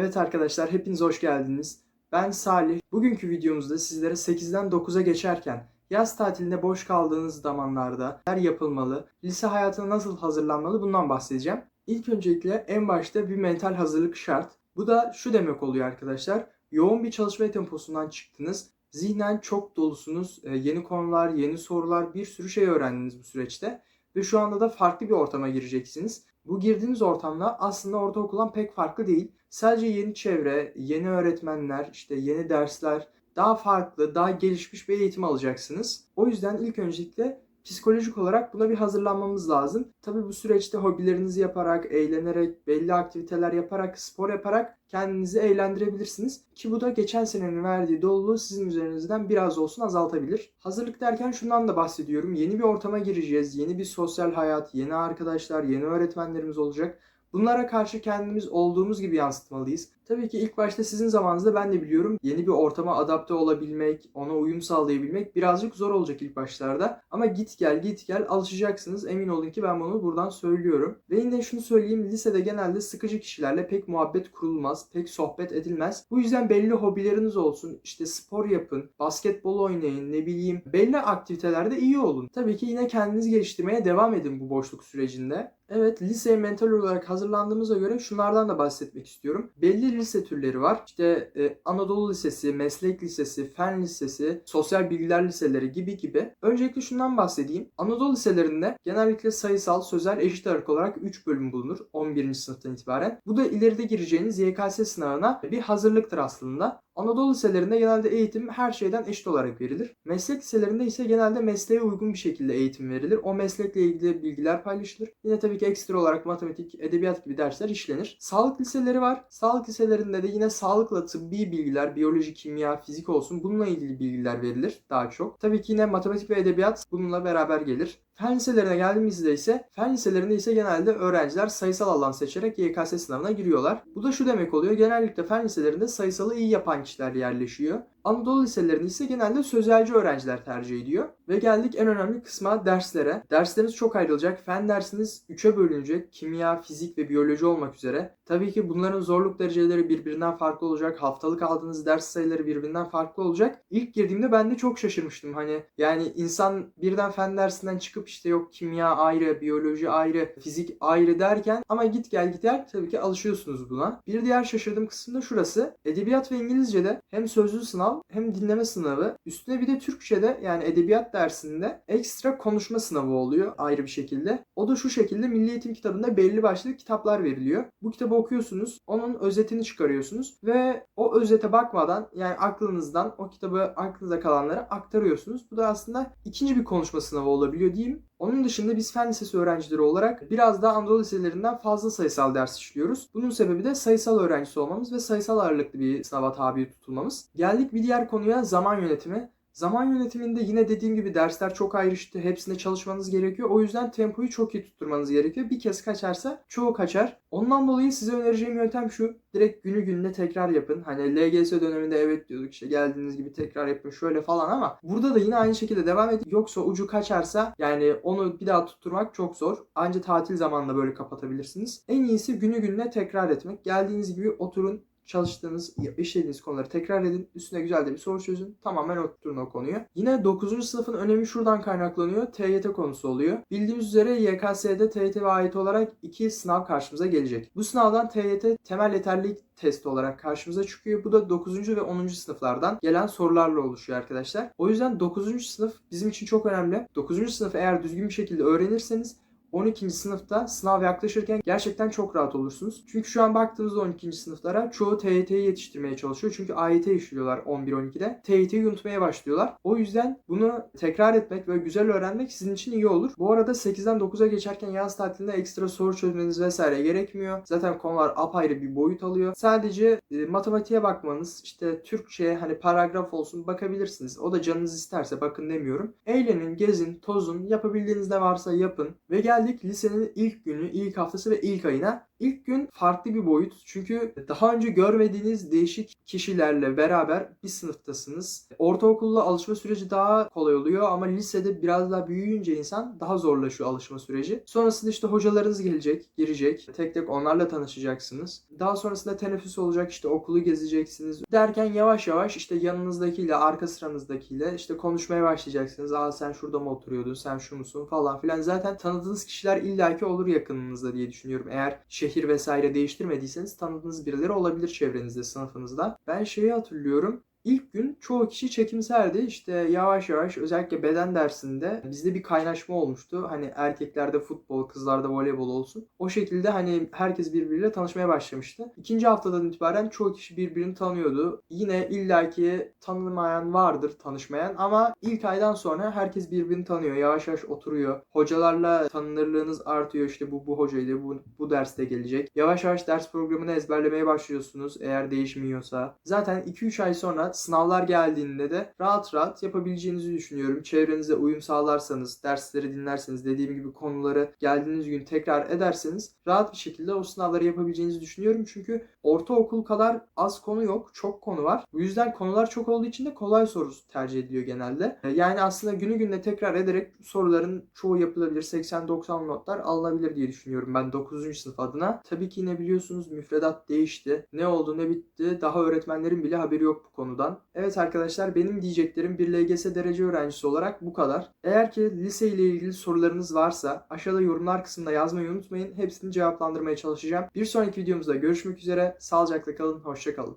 Evet arkadaşlar hepiniz hoş geldiniz. Ben Salih. Bugünkü videomuzda sizlere 8'den 9'a geçerken yaz tatilinde boş kaldığınız zamanlarda neler yapılmalı, lise hayatına nasıl hazırlanmalı bundan bahsedeceğim. İlk öncelikle en başta bir mental hazırlık şart. Bu da şu demek oluyor arkadaşlar. Yoğun bir çalışma temposundan çıktınız. Zihnen çok dolusunuz. Ee, Yeni konular, yeni sorular, bir sürü şey öğrendiniz bu süreçte. Ve şu anda da farklı bir ortama gireceksiniz. Bu girdiğiniz ortamla aslında ortaokuldan pek farklı değil. Sadece yeni çevre, yeni öğretmenler, işte yeni dersler, daha farklı, daha gelişmiş bir eğitim alacaksınız. O yüzden ilk öncelikle psikolojik olarak buna bir hazırlanmamız lazım. Tabii bu süreçte hobilerinizi yaparak, eğlenerek, belli aktiviteler yaparak, spor yaparak kendinizi eğlendirebilirsiniz. Ki bu da geçen senenin verdiği doluluğu sizin üzerinizden biraz olsun azaltabilir. Hazırlık derken şundan da bahsediyorum. Yeni bir ortama gireceğiz. Yeni bir sosyal hayat, yeni arkadaşlar, yeni öğretmenlerimiz olacak. Bunlara karşı kendimiz olduğumuz gibi yansıtmalıyız. Tabii ki ilk başta sizin zamanınızda ben de biliyorum yeni bir ortama adapte olabilmek, ona uyum sağlayabilmek birazcık zor olacak ilk başlarda. Ama git gel git gel alışacaksınız. Emin olun ki ben bunu buradan söylüyorum. Ve yine şunu söyleyeyim lisede genelde sıkıcı kişilerle pek muhabbet kurulmaz, pek sohbet edilmez. Bu yüzden belli hobileriniz olsun. İşte spor yapın, basketbol oynayın, ne bileyim belli aktivitelerde iyi olun. Tabii ki yine kendinizi geliştirmeye devam edin bu boşluk sürecinde. Evet liseye mental olarak hazırlandığımıza göre şunlardan da bahsetmek istiyorum. Belli lise türleri var. İşte e, Anadolu Lisesi, Meslek Lisesi, Fen Lisesi, Sosyal Bilgiler Liseleri gibi gibi. Öncelikle şundan bahsedeyim. Anadolu liselerinde genellikle sayısal, sözel, eşit ağırlık olarak 3 bölüm bulunur 11. sınıftan itibaren. Bu da ileride gireceğiniz YKS sınavına bir hazırlıktır aslında. Anadolu liselerinde genelde eğitim her şeyden eşit olarak verilir. Meslek liselerinde ise genelde mesleğe uygun bir şekilde eğitim verilir. O meslekle ilgili bilgiler paylaşılır. Yine tabii ki ekstra olarak matematik, edebiyat gibi dersler işlenir. Sağlık liseleri var. Sağlık liselerinde de yine sağlıkla tıbbi bilgiler, biyoloji, kimya, fizik olsun bununla ilgili bilgiler verilir daha çok. Tabii ki yine matematik ve edebiyat bununla beraber gelir. Fen liselerine geldiğimizde ise fen liselerinde ise genelde öğrenciler sayısal alan seçerek YKS sınavına giriyorlar. Bu da şu demek oluyor. Genellikle fen liselerinde sayısalı iyi yapan kişiler yerleşiyor. Anadolu liselerinde ise genelde sözelci öğrenciler tercih ediyor. Ve geldik en önemli kısma derslere. Dersleriniz çok ayrılacak. Fen dersiniz 3'e bölünecek. Kimya, fizik ve biyoloji olmak üzere. Tabii ki bunların zorluk dereceleri birbirinden farklı olacak. Haftalık aldığınız ders sayıları birbirinden farklı olacak. İlk girdiğimde ben de çok şaşırmıştım. Hani yani insan birden fen dersinden çıkıp işte yok kimya ayrı, biyoloji ayrı, fizik ayrı derken ama git gel git gel tabii ki alışıyorsunuz buna. Bir diğer şaşırdığım kısım da şurası. Edebiyat ve İngilizce'de hem sözlü sınav hem dinleme sınavı. Üstüne bir de Türkçe'de yani edebiyat dersinde ekstra konuşma sınavı oluyor ayrı bir şekilde. O da şu şekilde Milli Eğitim kitabında belli başlı kitaplar veriliyor. Bu kitabı okuyorsunuz, onun özetini çıkarıyorsunuz ve o özete bakmadan yani aklınızdan o kitabı aklınıza kalanları aktarıyorsunuz. Bu da aslında ikinci bir konuşma sınavı olabiliyor diyeyim. Onun dışında biz fen lisesi öğrencileri olarak biraz daha Anadolu liselerinden fazla sayısal ders işliyoruz. Bunun sebebi de sayısal öğrencisi olmamız ve sayısal ağırlıklı bir sınava tabi tutulmamız. Geldik bir diğer konuya zaman yönetimi. Zaman yönetiminde yine dediğim gibi dersler çok ayrıştı. Hepsinde çalışmanız gerekiyor. O yüzden tempoyu çok iyi tutturmanız gerekiyor. Bir kez kaçarsa çoğu kaçar. Ondan dolayı size önereceğim yöntem şu. Direkt günü gününe tekrar yapın. Hani LGS döneminde evet diyorduk işte geldiğiniz gibi tekrar yapın şöyle falan ama burada da yine aynı şekilde devam edin. Yoksa ucu kaçarsa yani onu bir daha tutturmak çok zor. Anca tatil zamanında böyle kapatabilirsiniz. En iyisi günü gününe tekrar etmek. Geldiğiniz gibi oturun çalıştığınız, işlediğiniz konuları tekrar edin. Üstüne güzel de bir soru çözün. Tamamen oturun o konuyu. Yine 9. sınıfın önemi şuradan kaynaklanıyor. TYT konusu oluyor. Bildiğiniz üzere YKS'de TYT ve AYT olarak iki sınav karşımıza gelecek. Bu sınavdan TYT temel yeterlilik testi olarak karşımıza çıkıyor. Bu da 9. ve 10. sınıflardan gelen sorularla oluşuyor arkadaşlar. O yüzden 9. sınıf bizim için çok önemli. 9. sınıfı eğer düzgün bir şekilde öğrenirseniz 12. sınıfta sınav yaklaşırken gerçekten çok rahat olursunuz. Çünkü şu an baktığımızda 12. sınıflara çoğu TYT'yi yetiştirmeye çalışıyor. Çünkü AYT işliyorlar 11-12'de. TYT'yi unutmaya başlıyorlar. O yüzden bunu tekrar etmek ve güzel öğrenmek sizin için iyi olur. Bu arada 8'den 9'a geçerken yaz tatilinde ekstra soru çözmeniz vesaire gerekmiyor. Zaten konular apayrı bir boyut alıyor. Sadece e, matematiğe bakmanız, işte Türkçe hani paragraf olsun bakabilirsiniz. O da canınız isterse bakın demiyorum. Eğlenin, gezin, tozun, yapabildiğiniz ne varsa yapın ve gel geldik lisenin ilk günü, ilk haftası ve ilk ayına. İlk gün farklı bir boyut. Çünkü daha önce görmediğiniz değişik kişilerle beraber bir sınıftasınız. Ortaokulda alışma süreci daha kolay oluyor ama lisede biraz daha büyüyünce insan daha zorlaşıyor alışma süreci. Sonrasında işte hocalarınız gelecek, girecek. Tek tek onlarla tanışacaksınız. Daha sonrasında teneffüs olacak işte okulu gezeceksiniz. Derken yavaş yavaş işte yanınızdakiyle, arka sıranızdakiyle işte konuşmaya başlayacaksınız. Aa sen şurada mı oturuyordun, sen şu musun falan filan. Zaten tanıdığınız kişiler illaki olur yakınınızda diye düşünüyorum. Eğer şehir vesaire değiştirmediyseniz tanıdığınız birileri olabilir çevrenizde, sınıfınızda. Ben şeyi hatırlıyorum. İlk gün çoğu kişi çekimserdi. İşte yavaş yavaş özellikle beden dersinde bizde bir kaynaşma olmuştu. Hani erkeklerde futbol, kızlarda voleybol olsun. O şekilde hani herkes birbiriyle tanışmaya başlamıştı. İkinci haftadan itibaren çoğu kişi birbirini tanıyordu. Yine illaki tanımayan vardır tanışmayan ama ilk aydan sonra herkes birbirini tanıyor. Yavaş yavaş oturuyor. Hocalarla tanınırlığınız artıyor. İşte bu bu hocaydı, bu, bu derste gelecek. Yavaş yavaş ders programını ezberlemeye başlıyorsunuz eğer değişmiyorsa. Zaten 2-3 ay sonra sınavlar geldiğinde de rahat rahat yapabileceğinizi düşünüyorum. Çevrenize uyum sağlarsanız, dersleri dinlerseniz, dediğim gibi konuları geldiğiniz gün tekrar ederseniz rahat bir şekilde o sınavları yapabileceğinizi düşünüyorum. Çünkü ortaokul kadar az konu yok, çok konu var. Bu yüzden konular çok olduğu için de kolay soru tercih ediliyor genelde. E, Yani aslında günü gününe tekrar ederek soruların çoğu yapılabilir. 80-90 notlar alınabilir diye düşünüyorum ben 9. sınıf adına. Tabii ki yine biliyorsunuz müfredat değişti. Ne oldu ne bitti daha öğretmenlerin bile haberi yok bu konudan. Evet arkadaşlar benim diyeceklerim bir LGS derece öğrencisi olarak bu kadar. Eğer ki lise ile ilgili sorularınız varsa aşağıda yorumlar kısmında yazmayı unutmayın. Hepsini cevaplandırmaya çalışacağım. Bir sonraki videomuzda görüşmek üzere. Sağlıcakla kalın, hoşça kalın.